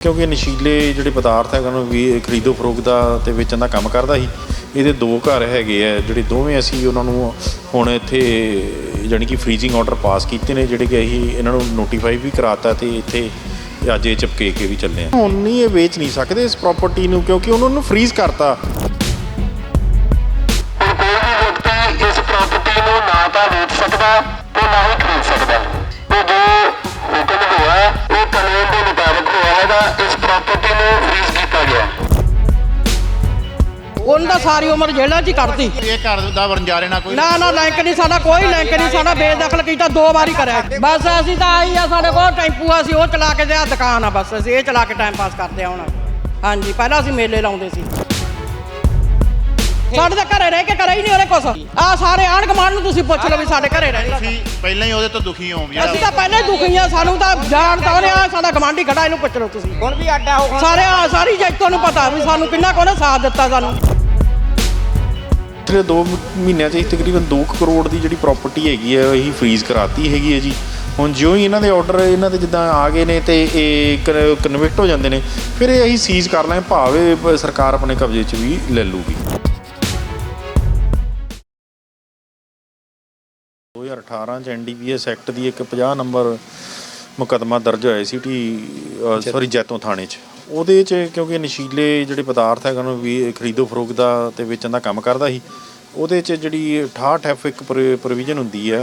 ਕਿਉਂਕਿ ਨਸ਼ੀਲੇ ਜਿਹੜੇ ਪਦਾਰਥ ਹੈਗਾ ਨੂੰ ਵੀ ਖਰੀਦੋ ਫਰੋਖਤ ਦਾ ਤੇ ਵੇਚਣ ਦਾ ਕੰਮ ਕਰਦਾ ਸੀ। ਇਹਦੇ ਦੋ ਘਰ ਹੈਗੇ ਆ, ਜਿਹੜੇ ਦੋਵੇਂ ਅਸੀਂ ਉਹਨਾਂ ਨੂੰ ਹੁਣ ਇੱਥੇ ਜਾਣੀ ਕਿ ਫ੍ਰੀਜ਼ਿੰਗ ਆਰਡਰ ਪਾਸ ਕੀਤੇ ਨੇ, ਜਿਹੜੇ ਕਿ ਅਸੀਂ ਇਹਨਾਂ ਨੂੰ ਨੋਟੀਫਾਈ ਵੀ ਕਰਾਤਾ ਤੇ ਇੱਥੇ ਅੱਜ ਇਹ ਚਪਕੇ ਕੇ ਵੀ ਚੱਲੇ ਆ। ਹੁਣ ਨਹੀਂ ਇਹ ਵੇਚ ਨਹੀਂ ਸਕਦੇ ਇਸ ਪ੍ਰਾਪਰਟੀ ਨੂੰ, ਕਿਉਂਕਿ ਉਹਨਾਂ ਨੂੰ ਫ੍ਰੀਜ਼ ਕਰਤਾ। ਇਸ ਪ੍ਰਾਪਰਟੀ ਨੂੰ ਨਾ ਤਾਂ ਵੇਚ ਸਕਦਾ ਤੇ ਨਾ ਹੀ ਖਰੀਦ ਸਕਦਾ। ਇਹ ਜੋ ਹੋਇਆ ਹੈਗਾ ਇਸ ਪ੍ਰਾਪਰਟੀ ਨੂੰ ਫ੍ਰੀਜ਼ ਕੀਤਾ ਗਿਆ। ਉਹਨਾਂ ਦਾ ਸਾਰੀ ਉਮਰ ਜੇਲ੍ਹਾਂ 'ਚ ਹੀ ਕੱਢਤੀ ਇਹ ਘਰ ਦਾ ਵਰਨਜਾਰੇ ਨਾਲ ਕੋਈ ਨਾ ਨਾ ਲਿੰਕ ਨਹੀਂ ਸਾਡਾ ਕੋਈ ਲਿੰਕ ਨਹੀਂ ਸਾਡਾ ਬੇਦਖਲ ਕੀਤਾ ਦੋ ਵਾਰੀ ਕਰਿਆ। ਬਸ ਅਸੀਂ ਤਾਂ ਆਈ ਆ ਸਾਡੇ ਕੋਲ ਟੈਂਪੂ ਆ ਅਸੀਂ ਉਹ ਚਲਾ ਕੇ ਤੇ ਆ ਦੁਕਾਨ ਆ ਬਸ ਅਸੀਂ ਇਹ ਚਲਾ ਕੇ ਟਾਈਮ ਪਾਸ ਕਰਦੇ ਆ ਹੁਣ। ਹਾਂਜੀ ਪਹਿਲਾਂ ਅਸੀਂ ਮੇਲੇ ਲਾਉਂਦੇ ਸੀ। ਸਾਡੇ ਤਾਂ ਘਰੇ ਰਹਿ ਕੇ ਕਰਿਆ ਹੀ ਨਹੀਂ ਉਹਨੇ ਕੁਛ। ਆ ਸਾਰੇ ਆਣ ਕਮਾਂਡ ਨੂੰ ਤੁਸੀਂ ਪੁੱਛ ਲਓ ਵੀ ਸਾਡੇ ਘਰੇ ਰਹਿ ਤੁਸੀਂ ਪਹਿਲਾਂ ਹੀ ਉਹਦੇ ਤੋਂ ਦੁਖੀ ਹੋ ਅਸੀਂ ਤਾਂ ਪਹਿਲਾਂ ਹੀ ਦੁਖੀ ਆ ਸਾਨੂੰ ਤਾਂ ਜਾਣ ਤਾਂ ਉਹਨੇ ਆ ਸਾਡਾ ਗਮਾਂਡੀ ਖੜਾ ਇਹਨੂੰ ਪੁੱਛ ਲਓ ਤੁਸੀਂ। ਹੁਣ ਵੀ ਆਡਾ ਹੋ ਸਾਰੇ ਆ ਸਾਰੀ ਜੱਜ ਨੂੰ ਪਤਾ ਵੀ ਸਾਨੂੰ ਕਿੰਨਾ ਕੋਨੇ ਸਾਥ ਦਿੱਤਾ ਸਾਨੂੰ। ਪਿਛਲੇ 2 ਮਹੀਨਿਆਂ 'ਚ ਤਕਰੀਬਨ 2 ਕਰੋੜ ਦੀ ਜਿਹੜੀ ਪ੍ਰਾਪਰਟੀ ਹੈਗੀ ਹੈ ਇਹੀ ਫ੍ਰੀਜ਼ ਕਰਾਤੀ ਹੈਗੀ ਹੈ ਜੀ। ਹੁਣ ਜਿਉਂ ਹੀ ਇਹਨਾਂ ਦੇ ਆਰਡਰ ਇਹਨਾਂ ਦੇ ਜਿੱਦਾਂ ਆ ਗਏ ਨੇ ਤੇ ਇਹ ਕਨਵਰਟ ਹੋ ਜਾਂਦੇ ਨੇ ਫਿਰ ਇਹ ਅਸੀਂ ਸੀਜ਼ ਕਰ ਲਾਂਗੇ ਭਾਵੇਂ ਸਰਕਾਰ ਆਪਣੇ ਕਬਜ਼ੇ 'ਚ ਵੀ ਲੈ ਲੂਗੀ। 2018 ਚ ਐਨਡੀਪੀਐਸ ਐਕਟ ਦੀ ਇੱਕ 50 ਨੰਬਰ ਮੁਕੱਦਮਾ ਦਰਜ ਹੋਇਆ ਸੀ ਟੀ ਸੌਰੀ ਜੈਤੋਂ ਥਾਣੇ 'ਚ। ਉਹਦੇ 'ਚ ਕਿਉਂਕਿ ਨਸ਼ੀਲੇ ਜਿਹੜੇ ਪਦਾਰਥ ਹੈਗਾ ਨੂੰ ਵੀ ਖਰੀਦੋ ਫਰੋਖਤ ਦਾ ਤੇ ਵੇਚਣ ਦਾ ਕੰਮ ਕਰਦਾ ਸੀ। ਉਹਦੇ 'ਚ ਜਿਹੜੀ 68 ਐਫ ਇੱਕ ਪ੍ਰੋਵੀਜ਼ਨ ਹੁੰਦੀ ਹੈ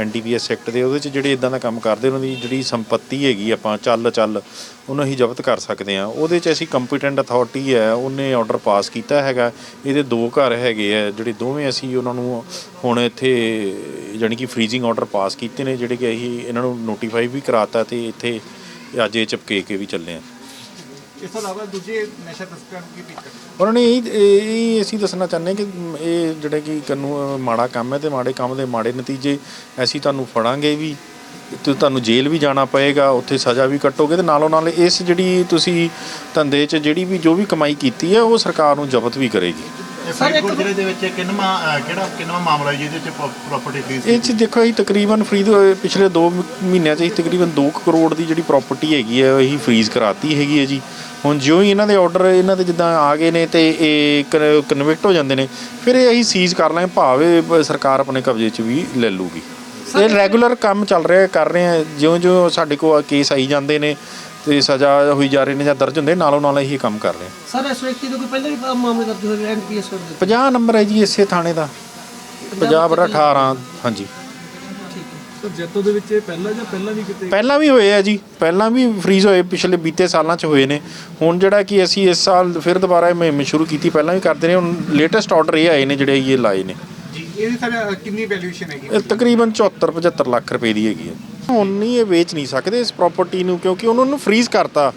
ਐਨਡੀਪੀਐਸ ਐਕਟ ਦੇ, ਉਹਦੇ 'ਚ ਜਿਹੜੇ ਇਦਾਂ ਦਾ ਕੰਮ ਕਰਦੇ ਉਹਨਾਂ ਦੀ ਜਿਹੜੀ ਸੰਪਤੀ ਹੈਗੀ ਆਪਾਂ ਚੱਲ ਚੱਲ, ਉਹਨੂੰ ਅਸੀਂ ਜ਼ਬਤ ਕਰ ਸਕਦੇ ਆ ਉਹਦੇ 'ਚ ਅਸੀਂ ਕੰਪੀਟੈਂਟ ਅਥਾਰਟੀ ਹੈ, ਉਹਨੇ ਆਰਡਰ ਪਾਸ ਕੀਤਾ ਹੈਗਾ। ਇਹਦੇ ਦੋ ਘਰ ਹੈਗੇ ਆ ਜਿਹੜੇ ਦੋਵੇਂ ਅਸੀਂ ਉਹਨਾਂ ਨੂੰ ਹੁਣ ਇੱਥੇ ਜਾਣੀ ਕਿ ਫ੍ਰੀਜ਼ਿੰਗ ਆਰਡਰ ਪਾਸ ਕੀਤੇ ਨੇ, ਜਿਹੜੇ ਕਿ ਅਸੀਂ ਇਹਨਾਂ ਨੂੰ ਨੋਟੀਫਾਈ ਵੀ ਕਰਾਤਾ ਤੇ ਇੱਥੇ ਅੱਜ ਇਹ ਚਪਕੇ ਕੇ ਵੀ ਚੱਲੇ ਆ ਇਸ ਤੋਂ ਇਲਾਵਾ ਦੂਜੇ ਨਸ਼ਾ ਤਸਕਰਾਂ ਨੂੰ ਕੀ ਕਰਦੇ ਉਹਨਾਂ ਨੇ ਇਹ ਇਹ ਅਸੀਂ ਦੱਸਣਾ ਚਾਹੁੰਦੇ ਹਾਂ ਕਿ ਇਹ ਜਿਹੜਾ ਕਿ ਕਾਨੂੰਨ ਮਾੜਾ ਕੰਮ ਹੈ ਤੇ ਮਾੜੇ ਕੰਮ ਦੇ ਮਾੜੇ ਨਤੀਜੇ ਅਸੀਂ ਤੁਹਾਨੂੰ ਫੜਾਂਗੇ ਵੀ ਤੇ ਤੁਹਾਨੂੰ ਜੇਲ੍ਹ ਵੀ ਜਾਣਾ ਪਏਗਾ ਉੱਥੇ ਸਜ਼ਾ ਵੀ ਕੱਟੋਗੇ ਤੇ ਨਾਲੋਂ ਨਾਲ ਇਸ ਜਿਹੜੀ ਤੁਸੀਂ ਧੰਦੇ 'ਚ ਜਿਹੜੀ ਵੀ ਜੋ ਵੀ ਕਮਾਈ ਕੀਤੀ ਹੈ ਉਹ ਸਰਕਾਰ ਨੂੰ ਜ਼ਬਤ ਵੀ ਕਰੇਗੀ। ਫਰੀਦਕੋਟ ਜ਼ਿਲ੍ਹੇ ਦੇ ਵਿੱਚ ਕਿੰਨਵਾਂ ਕਿਹੜਾ ਕਿੰਨਵਾਂ ਮਾਮਲਾ ਹੈ ਜਿਹਦੇ ਵਿੱਚ ਪ੍ਰਾਪਰਟੀ ਫ੍ਰੀਜ਼ ਇਹ 'ਚ ਦੇਖੋ ਅਸੀਂ ਤਕਰੀਬਨ ਫਰੀਦ ਪਿਛਲੇ 2 ਮਹੀਨਿਆਂ 'ਚ ਅਸੀਂ ਤਕਰੀਬਨ 2 ਕਰੋੜ ਦੀ ਜਿਹੜੀ ਪ੍ਰਾਪਰਟੀ ਹੈਗੀ ਹੈ ਇਹੀ ਫ੍ਰੀਜ਼ ਕਰਾਤੀ ਹੈਗੀ ਹੈ ਜੀ। ਹੁਣ ਜਿਉਂ ਹੀ ਇਹਨਾਂ ਦੇ ਆਰਡਰ ਇਹਨਾਂ ਦੇ ਜਿੱਦਾਂ ਆ ਗਏ ਨੇ ਤੇ ਇਹ ਕਨਵਰਟ ਹੋ ਜਾਂਦੇ ਨੇ ਫਿਰ ਇਹ ਅਸੀਂ ਸੀਜ਼ ਕਰ ਲਾਂਗੇ ਭਾਵੇਂ ਸਰਕਾਰ ਆਪਣੇ ਕਬਜ਼ੇ 'ਚ ਵੀ ਲੈ ਲੂਗੀ ਇਹ ਰੈਗੂਲਰ ਕੰਮ ਚੱਲ ਰਿਹਾ ਕਰ ਰਹੇ ਆ ਜਿਉਂ-ਜਿਉਂ ਸਾਡੇ ਕੋਲ ਕੇਸ ਆਈ ਜਾਂਦੇ ਨੇ ਤੇ ਸਜ਼ਾ ਹੋਈ ਜਾ ਰਹੀ ਨੇ ਜਾਂ ਦਰਜ ਹੁੰਦੇ ਨਾਲੋਂ ਨਾਲ ਇਹ ਕੰਮ ਕਰ ਰਹੇ ਹਾਂ। ਸਰ ਇਸ ਵਿਅਕਤੀ ਦਾ ਕੋਈ ਪਹਿਲਾਂ ਵੀ ਮਾਮਲੇ ਦਰਜ ਹੋਏ ਐਨਪੀਐਸ ਦੇ? 50 ਨੰਬਰ ਹੈ ਜੀ ਇਸੇ ਥਾਣੇ ਦਾ। 50 ਬਰਾ 18 ਹਾਂਜੀ। ਸਰ ਜੱਤੋ ਦੇ ਵਿੱਚ ਇਹ ਪਹਿਲਾਂ ਜਾਂ ਪਹਿਲਾਂ ਵੀ ਕਿਤੇ? ਪਹਿਲਾਂ ਵੀ ਹੋਏ ਆ ਜੀ ਪਹਿਲਾਂ ਵੀ ਫ੍ਰੀਜ਼ ਹੋਏ ਪਿਛਲੇ ਬੀਤੇ ਸਾਲਾਂ 'ਚ ਹੋਏ ਨੇ। ਹੁਣ ਜਿਹੜਾ ਕਿ ਅਸੀਂ ਇਸ ਸਾਲ ਫਿਰ ਦੁਬਾਰਾ ਇਹ ਮੁਹਿੰਮ ਸ਼ੁਰੂ ਕੀਤੀ ਪਹਿਲਾਂ ਵੀ ਕਰਦੇ ਰਹੇ ਹੁਣ ਲੇਟੈਸਟ ਆਰਡਰ ਇਹ ਆਏ ਨੇ ਜਿਹੜੇ ਇਹ ਲਾਏ ਨੇ। ਜੀ ਇਹਦੀ ਸਰ ਕਿੰਨੀ ਵੈਲਿਊਏਸ਼ਨ ਹੈਗੀ? ਇਹ ਤਕਰੀਬਨ 74 75 ਲੱਖ ਰੁਪਏ ਦੀ ਹੈਗੀ ਹੈ। ਹੁਣ ਨਹੀਂ ਇਹ ਵੇਚ ਨਹੀਂ ਸਕਦੇ ਇਸ ਪ੍ਰਾਪਰਟੀ ਨੂੰ ਕਿਉਂਕਿ ਉਹਨਾਂ ਨੂੰ ਫ੍ਰੀਜ਼ ਕਰਤਾ।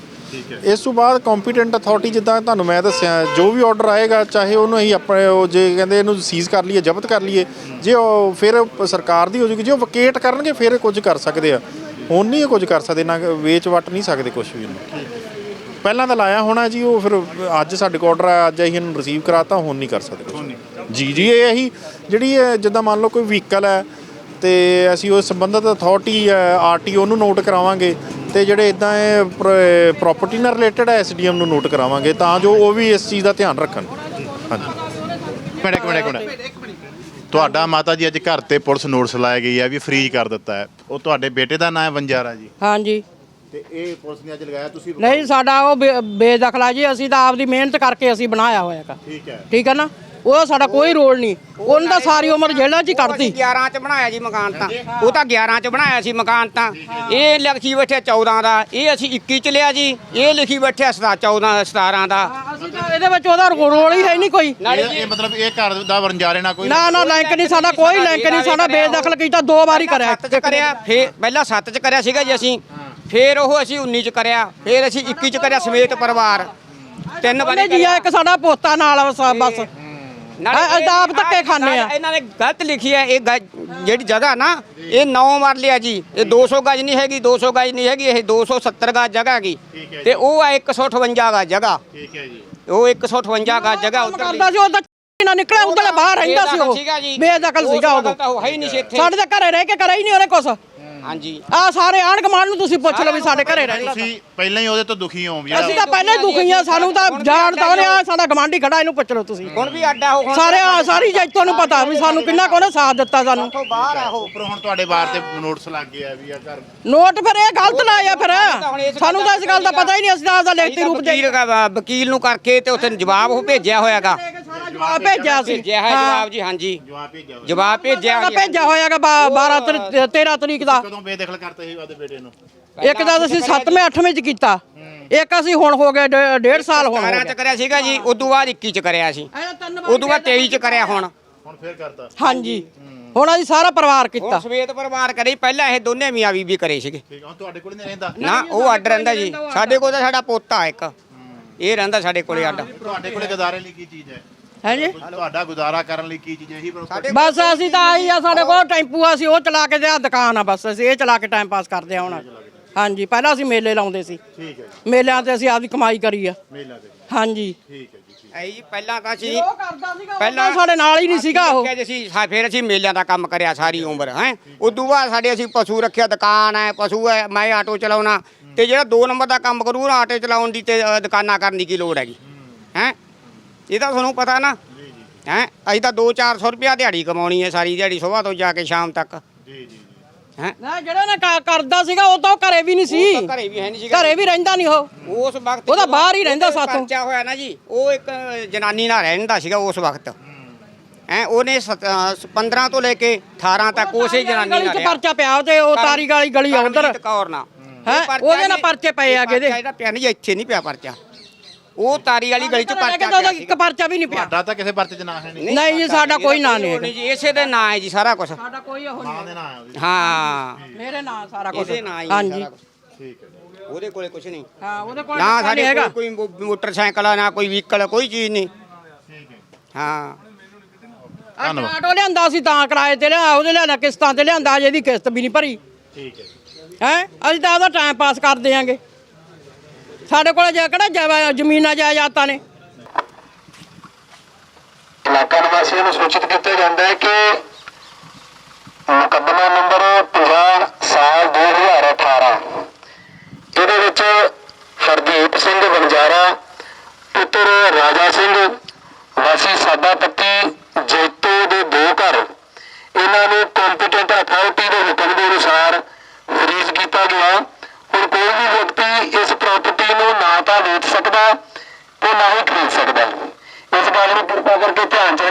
ਇਸ ਤੋਂ ਬਾਅਦ ਕੰਪੀਟੈਂਟ ਅਥਾਰਟੀ ਜਿੱਦਾਂ ਤੁਹਾਨੂੰ ਮੈਂ ਦੱਸਿਆ ਜੋ ਵੀ ਆਰਡਰ ਆਏਗਾ ਚਾਹੇ ਉਹਨੂੰ ਅਸੀਂ ਆਪਣੇ ਉਹ ਜੇ ਕਹਿੰਦੇ ਇਹਨੂੰ ਸੀਜ਼ ਕਰ ਲਈਏ ਜ਼ਬਤ ਕਰ ਲਈਏ ਜੇ ਉਹ ਫਿਰ ਸਰਕਾਰ ਦੀ ਹੋ ਜੂਗੀ ਜੇ ਉਹ ਵਕੇਟ ਕਰਨਗੇ ਫਿਰ ਕੁਝ ਕਰ ਸਕਦੇ ਆ। ਹੁਣ ਨਹੀਂ ਕੁਝ ਕਰ ਸਕਦੇ ਨਾ ਵੇਚ ਵਟ ਨਹੀਂ ਸਕਦੇ ਕੁਝ ਵੀ ਇਹਨੂੰ। ਪਹਿਲਾਂ ਤਾਂ ਲਾਇਆ ਹੋਣਾ ਜੀ ਉਹ ਫਿਰ ਅੱਜ ਸਾਡੇ ਕੋਲ ਆਰਡਰ ਆ ਅੱਜ ਅਸੀਂ ਇਹਨੂੰ ਰਿਸੀਵ ਕਰਾਤਾ ਹੁਣ ਨਹੀਂ ਕਰ ਸਕਦੇ ਕੁਛ। ਜੀ ਜੀ ਇਹ ਅਸੀਂ ਜਿਹੜੀ ਜਿੱਦਾਂ ਮੰਨ ਲਓ ਕੋਈ ਵਹੀਕਲ ਹੈ ਤੇ ਅਸੀਂ ਉਹ ਸੰਬੰਧਿਤ ਅਥਾਰਟੀ ਹੈ ਆਰਟੀਓ ਨੂੰ ਨੋਟ ਕਰਾਵਾਂਗੇ ਤੇ ਜਿਹੜੇ ਇਦਾਂ ਇਹ ਪ੍ਰਾਪਰਟੀ ਨਾਲ ਰਿਲੇਟਡ ਹੈ ਐਸਡੀਐਮ ਨੂੰ ਨੋਟ ਕਰਾਵਾਂਗੇ ਤਾਂ ਜੋ ਉਹ ਵੀ ਇਸ ਚੀਜ਼ ਦਾ ਧਿਆਨ ਰੱਖਣ। ਹਾਂਜੀ। ਮਿੰਟ ਇੱਕ ਮਿੰਟ ਇੱਕ ਮਿੰਟ। ਤੁਹਾਡਾ ਮਾਤਾ ਜੀ ਅੱਜ ਘਰ ਤੇ ਪੁਲਿਸ ਨੋਟਿਸ ਲਾਇਆ ਗਈ ਹੈ ਵੀ ਫ੍ਰੀਜ਼ ਕਰ ਦਿੱਤਾ ਹੈ। ਉਹ ਤੁਹਾਡੇ ਬੇਟੇ ਦਾ ਨਾਮ ਹੈ ਵੰਜਾਰਾ ਜੀ? ਹਾਂਜੀ। ਤੇ ਇਹ ਪੁਲਿਸ ਨੇ ਅੱਜ ਲਗਾਇਆ ਤੁਸੀਂ ਨਹੀਂ ਸਾਡਾ ਉਹ ਬੇਦਖਲਾ ਜੀ ਅਸੀਂ ਤਾਂ ਆਪਦੀ ਮਿਹਨਤ ਕਰਕੇ ਅਸੀਂ ਬਣਾਇਆ ਹੋਇਆ ਹੈਗਾ। ਠੀਕ ਹੈ। ਠੀਕ ਹੈ ਨਾ? ਉਹ ਸਾਡਾ ਕੋਈ ਰੋਲ ਨਹੀਂ। ਉਹਨਾਂ ਦਾ ਸਾਰੀ ਉਮਰ ਜੇਲ੍ਹਾਂ 'ਚ ਹੀ ਕੱਢਤੀ। 11 ਚ ਬਣਾਇਆ ਜੀ ਮਕਾਨ ਤਾਂ। ਉਹ ਤਾਂ 11 ਚ ਬਣਾਇਆ ਸੀ ਮਕਾਨ ਤਾਂ। ਇਹ ਲਿਖੀ ਬੈਠੇ 14 ਦਾ। ਇਹ ਅਸੀਂ 21 ਚ ਲਿਆ ਜੀ। ਇਹ ਲਿਖੀ ਬੈਠੇ 14 17 ਦਾ। ਅਸੀਂ ਤਾਂ ਇਹਦੇ ਵਿੱਚ ਉਹਦਾ ਰੋਲ ਹੀ ਹੈ ਨਹੀਂ ਕੋਈ। ਇਹ ਇਹ ਮਤਲਬ ਇਹ ਘਰ ਦਾ ਵਰਨਜਾਰੇ ਨਾਲ ਕੋਈ ਨਾ ਨਾ ਲਿੰਕ ਨਹੀਂ ਸਾਡਾ ਕੋਈ ਲਿੰਕ ਨਹੀਂ ਸਾਡਾ ਬੇਦਖਲ ਕੀਤਾ ਦੋ ਵਾਰੀ ਕਰਿਆ। ਸੱਤ ਚ ਕਰਿਆ ਫੇਰ ਪਹਿਲਾਂ 7 ਚ ਕਰਿਆ ਸੀਗਾ ਜੀ ਅਸੀਂ। ਫੇਰ ਉਹ ਅਸੀਂ 19 ਚ ਕਰਿਆ। ਫੇਰ ਅਸੀਂ 21 ਚ ਕਰਿਆ ਸਮੇਤ ਪਰਿਵਾਰ। ਤਿੰਨ ਵਾਰੀ ਜੀ ਆ ਇੱਕ ਸਾਡਾ ਪੋਤਾ ਨਾਲ ਬਸ। ਨਾਲੇ ਆਪ ਧੱਕੇ ਖਾਂਦੇ ਆ। ਇਹਨਾਂ ਨੇ ਗਲਤ ਲਿਖੀ ਹੈ ਇਹ ਜਿਹੜੀ ਜਗ੍ਹਾ ਨਾ ਇਹ 9 ਮਰਲੇ ਆ ਜੀ। ਇਹ 200 ਗਜ ਨਹੀਂ ਹੈਗੀ 200 ਗਜ ਨਹੀਂ ਹੈਗੀ ਇਹ 270 ਗਜ ਜਗ੍ਹਾ ਹੈਗੀ। ਤੇ ਉਹ ਆ 158 ਗਜ ਜਗ੍ਹਾ। ਠੀਕ ਹੈ ਜੀ। ਉਹ 158 ਗਜ ਜਗ੍ਹਾ ਉੱਧਰ ਕਰਦਾ ਸੀ ਉਹ ਤਾਂ ਨਾ ਨਿਕਲਿਆ ਉਧਰ ਬਾਹਰ ਰਹਿੰਦਾ ਸੀ ਉਹ। ਬੇਦਖਲ ਸੀਗਾ ਉਹ ਹੈ ਹੀ ਨਹੀਂ ਸੀ ਇੱਥੇ। ਸਾਡੇ ਤਾਂ ਘਰੇ ਰਹਿ ਕੇ ਕਰਿਆ ਹੀ ਨਹੀਂ ਉਹਨੇ ਕੁਛ। ਹਾਂਜੀ। ਆ ਸਾਰੇ ਆਂਢ ਗੁਆਂਢ ਨੂੰ ਤੁਸੀਂ ਪੁੱਛ ਲਓ ਵੀ ਸਾਡੇ ਘਰੇ ਰਹਿੰਦਾ ਤੁਸੀਂ ਪਹਿਲਾਂ ਹੀ ਉਹਦੇ ਤੋਂ ਦੁਖੀ ਹੋ ਵੀ ਅਸੀਂ ਤਾਂ ਪਹਿਲਾਂ ਹੀ ਦੁਖੀ ਆ ਸਾਨੂੰ ਤਾਂ ਜਾਣਦਾ ਉਹਨੇ ਆ ਸਾਡਾ ਗਵਾਂਢੀ ਖੜਾ ਇਹਨੂੰ ਪੁੱਛ ਲਓ ਤੁਸੀਂ। ਹੁਣ ਵੀ ਅੱਡਾ ਹੁਣ ਸਾਰੇ ਆ ਸਾਰੀ ਜੈਤੋਂ ਨੂੰ ਪਤਾ ਵੀ ਸਾਨੂੰ ਕਿੰਨਾ ਕੋਨੇ ਸਾਥ ਦਿੱਤਾ ਸਾਨੂੰ? ਉੱਥੋਂ ਬਾਹਰ ਆ ਉਹ। ਉੱਪਰ ਹੁਣ ਤੁਹਾਡੇ ਬਾਹਰ ਤੇ ਨੋਟਿਸ ਲੱਗ ਗਿਆ ਵੀ ਆ ਘਰ। ਨੋਟ ਫਿਰ ਇਹ ਗਲਤ ਲਾਇਆ ਫਿਰ। ਸਾਨੂੰ ਤਾਂ ਇਸ ਗੱਲ ਦਾ ਪਤਾ ਹੀ ਨਹੀਂ ਅਸੀਂ ਤਾਂ ਆਪਦਾ ਲਿਖਤੀ ਰੂਪ ਦੇ ਵਕੀਲ ਦਾ- ਵਕੀਲ ਨੂੰ ਕਰਕੇ ਤੇ ਉੱਥੇ ਜਵਾਬ ਉਹ ਭੇਜਿਆ ਹੋਇਆਗਾ। ਜਵਾਬ ਭੇਜਿਆ ਸੀ। ਭੇਜਿਆ ਹੈ। ਜਵਾਬ ਜੀ ਹਾਂਜੀ। ਜਵਾਬ ਭੇਜਿਆ ਹੋਇਆ। ਜਵਾਬ ਭੇਜਿਆ ਸਾਡਾ ਭੇਜਿਆ ਹੋਇਆਗਾ 12 13 ਤਰੀਕ ਦਾ। ਕਦੋਂ ਬੇਦਖਲ ਕਰਤੇ ਸੀ ਉਹਦੇ ਬੇਟੇ ਨੂੰ? ਇੱਕ ਤਾਂ ਅਸੀਂ 7ਵੇਂ 8ਵੇਂ ਚ ਕੀਤਾ। ਇੱਕ ਅਸੀਂ ਹੁਣ ਹੋ ਗਏ ਡੇ- ਡੇਢ ਸਾਲ ਹੁਣ ਹੋ 12 ਗਏ ਚ ਕਰਿਆ ਸੀਗਾ ਜੀ ਉਦੋਂ ਬਾਅਦ 21 ਚ ਕਰਿਆ ਸੀ। ਉਦੋਂ ਬਾਅਦ 23 ਚ ਕਰਿਆ ਹੁਣ। ਹੁਣ ਫੇਰ ਕਰਤਾ। ਹਾਂਜੀ। ਹੁਣ ਅਸੀਂ ਸਾਰਾ ਪਰਿਵਾਰ ਕੀਤਾ। ਹੁਣ ਸਵੇਤ ਪਰਿਵਾਰ ਕਰੇ ਪਹਿਲਾਂ ਇਹ ਦੋਨੇ ਮੀਆਂ ਬੀਬੀ ਕਰੇ ਸੀਗੇ। ਠੀਕ ਆ, ਹੁਣ ਤੁਹਾਡੇ ਕੋਲ ਨਹੀਂ ਰਹਿੰਦਾ? ਨਾ ਉਹ ਅੱਡ ਰਹਿੰਦਾ ਜੀ। ਸਾਡੇ ਕੋਲ ਤਾਂ ਸਾਡਾ ਪੋਤਾ ਇੱਕ। ਇਹ ਰਹਿੰਦਾ ਸਾਡੇ ਕੋਲੇ ਅੱਡ। ਤੁਹਾਡੇ ਕੋਲੇ ਗੁਜ਼ਾਰੇ ਲਈ ਕੀ ਚੀਜ਼ ਹੈ? ਹਾਂਜੀ? ਤੁਹਾਡਾ ਗੁਜ਼ਾਰਾ ਕਰਨ ਲਈ ਕੀ ਚੀਜ਼ ਹੈ? ਬਸ ਅਸੀਂ ਤਾਂ ਆਈ ਆ ਸਾਡੇ ਕੋਲ ਟੈਂਪੂ ਆ ਅਸੀਂ ਉਹ ਚਲਾ ਕੇ ਤੇ ਆ ਦੁਕਾਨ ਆ ਬਸ ਅਸੀਂ ਇਹ ਚਲਾ ਕੇ ਟਾਈਮ ਪਾਸ ਕਰਦੇ ਆ ਹੁਣ। ਹਾਂਜੀ ਪਹਿਲਾਂ ਅਸੀਂ ਮੇਲੇ ਲਾਉਂਦੇ ਸੀ। ਠੀਕ ਹੈ ਜੀ। ਮੇਲਿਆਂ ਤੇ ਅਸੀਂ ਆਪਦੀ ਕਮਾਈ ਕਰੀ ਆ। ਮੇਲਾ ਦੇ ਹਾਂਜੀ। ਠੀਕ ਹੈ ਜੀ ਠੀਕ ਐ ਜੀ ਪਹਿਲਾਂ ਤਾਂ ਸੀ ਉਹ ਕਰਦਾ ਸੀਗਾ ਪਹਿਲਾਂ ਪਹਿਲਾਂ ਸਾਡੇ ਨਾਲ ਹੀ ਨਹੀਂ ਸੀਗਾ ਉਹ। ਫਿਰ ਅਸੀਂ ਮੇਲਿਆਂ ਦਾ ਕੰਮ ਕਰਿਆ ਸਾਰੀ ਉਮਰ ਹੈ। ਉਦੋਂ ਬਾਅਦ ਸਾਡੇ ਅਸੀਂ ਪਸ਼ੂ ਰੱਖਿਆ ਦੁਕਾਨ ਹੈ ਪਸ਼ੂ ਹੈ ਮੈਂ ਆਟੋ ਚਲਾਉਣਾ। ਤੇ ਜਿਹੜਾ 2 ਨੰਬਰ ਦਾ ਕੰਮ ਕਰੂ ਨਾ ਆਟੋ ਚਲਾਉਣ ਦੀ ਤੇ ਅ, ਦੁਕਾਨਾਂ ਕਰਨ ਦੀ ਕੀ ਲੋੜ ਹੈਗੀ ਹੈ। ਇਹ ਤਾਂ ਤੁਹਾਨੂੰ ਪਤਾ ਨਾ। ਹੈ? ਅਸੀਂ ਤਾਂ 2-400 ਰੁਪਇਆ ਦਿਹਾੜੀ ਕਮਾਉਣੀ ਹੈ ਸਾਰੀ ਦਿਹਾੜੀ ਸਵੇਰ ਤੋਂ ਜਾ ਕੇ ਸ਼ਾਮ ਤੱਕ। ਜੀ ਜੀ ਜੀ। ਹੈ? ਨਾ ਜਿਹੜਾ ਨਾ ਕ- ਕਰਦਾ ਸੀਗਾ ਉਹ ਤਾਂ ਉਹ ਘਰੇ ਵੀ ਨਹੀਂ ਸੀ। ਘਰੇ ਵੀ ਹੈ ਨਹੀਂ ਸੀਗਾ। ਘਰੇ ਵੀ ਰਹਿੰਦਾ ਨਹੀਂ ਉਹ। ਉਸ ਵਕਤ ਉਹ ਤਾਂ ਬਾਹਰ ਹੀ ਰਹਿੰਦਾ ਉਹਦਾ ਸਾਥੋਂ। ਪਰਚਾ ਹੋਇਆ ਨਾ ਜੀ ਉਹ ਇੱਕ ਜਨਾਨੀ ਨਾਲ ਰਹਿੰਦਾ ਸੀਗਾ ਉਸ ਵਕਤ। ਹੈ? ਉਹਨੇ ਸਤ- ਅ, 15 ਤੋਂ ਲੈ ਕੇ 18 ਤੱਕ ਉਸੇ ਜਨਾਨੀ ਗਲੀ ਨਾਲ ਚ ਰਿਹਾ। ਪਰਚਾ ਪਿਆ ਤੇ ਉਹ ਤਾਰੀ ਗਾਲੀ ਗਲੀ ਆ ਉਧਰ। ਕਰਮਜੀਤ ਕੌਰ ਨਾਲ। ਹੈਂ? ਇਹ ਪਰਚਾ ਉਹਦੇ ਨਾਲ ਜੀ- ਪਰਚੇ ਪਏ ਇਹ ਆ ਇਹਦੇ। ਪਰਚਾ ਇਹਦਾ ਪਿਆ ਨਹੀਂ ਜੀ, ਇੱਥੇ ਨਹੀਂ ਪਿਆ ਪਰਚਾ। ਉਹ ਤਾਰੀ ਵਾਲੀ ਗਲੀ ਚ ਪਰਚਾ ਪਿਆ ਇੱਕ ਸੀਗਾ। ਪਰਚਾ ਵੀ ਨਹੀਂ ਪਿਆ। ਤੁਹਾਡਾ ਤਾਂ ਕਿਸੇ ਪਰਚੇ 'ਚ ਨਾਂ ਹੈ ਨਹੀਂ। ਨਹੀਂ ਜੀ ਸਾਡਾ ਕੋਈ ਨਾਂ ਨਹੀਂ ਨਹੀਂ ਜੀ ਇਸੇ ਦੇ ਨਾਂ ਹੈ ਜੀ ਸਾਰਾ ਕੁਝ ਸਾਡਾ ਕੋਈ ਉਹ ਨਾਂ ਦੇ ਨਾਂ ਹੈ ਉਹਦੀ। ਹਾਂ। ਮੇਰੇ ਨਾਂ ਸਾਰਾ ਕੁਝ ਇਹਦੇ ਨਾਂ ਹੀ ਹਾਂਜੀ। ਸਾਰਾ ਕੁਛ। ਠੀਕ ਹੈ ਜੀ। ਉਹਦੇ ਕੋਲੇ ਕੁਝ ਨਹੀਂ। ਹਾਂ ਉਹਦੇ ਕੋਲ ਨਾ ਸਾਡੇ ਹੈਗਾ। ਕੋਈ ਮੋ- ਮੋਟਰਸਾਈਕਲ ਆ ਨਾ ਕੋਈ ਵਹੀਕਲ ਕੋਈ ਚੀਜ਼ ਨਹੀਂ। ਠੀਕ ਹੈ ਹਾਂ। ਅੱਜ ਆਟੋ ਲਿਆਂਦਾ ਸੀ ਤਾਂ ਕਿਰਾਏ ਤੇ ਲਿਆ ਉਹਦੇ ਲਿਆਂਦਾ ਕਿਸ਼ਤਾਂ ਤੇ ਲਿਆਂਦਾ ਅਜੇ ਦੀ ਕਿਸ਼ਤ ਵੀ ਨਹੀਂ ਭਰੀ। ਠੀਕ ਹੈ ਹੈ? ਅਸੀਂ ਤਾਂ ਉਹਦਾ ਟਾਈਮ ਪਾਸ ਕਰ ਦਿਆਂਗੇ ਸਾਡੇ ਕੋਲ ਜੇ ਕਿਹੜਾ ਜਵਾ- ਜ਼ਮੀਨਾਂ ਜਾਇਦਾਦਾਂ ਨੇ? ਇਲਾਕਾ ਨਿਵਾਸੀਆਂ ਨੂੰ ਸੂਚਿਤ ਕੀਤਾ ਜਾਂਦਾ ਹੈ ਕਿ ਮੁਕੱਦਮਾ ਨੰਬਰ 50 ਸਾਲ 2018 ਇਹਦੇ ਵਿੱਚ ਹਰਦੀਪ ਸਿੰਘ ਬੰਜਾਰਾ ਪੁੱਤਰ ਰਾਜਾ ਸਿੰਘ, ਵਾਸੀ ਸਾਦਾ ਪੱਤੀ ਜੈਤੋ ਦੇ ਦੋ ਘਰ, ਇਹਨਾਂ ਨੂੰ ਕੰਪੀਟੈਂਟ ਅਥਾਰਟੀ ਸਕਦਾ ਤੇ ਨਾ ਹੀ ਖਰੀਦ ਸਕਦਾ। ਇਸ ਗੱਲ ਨੂੰ ਕਿਰਪਾ ਕਰਕੇ ਧਿਆਨ 'ਚ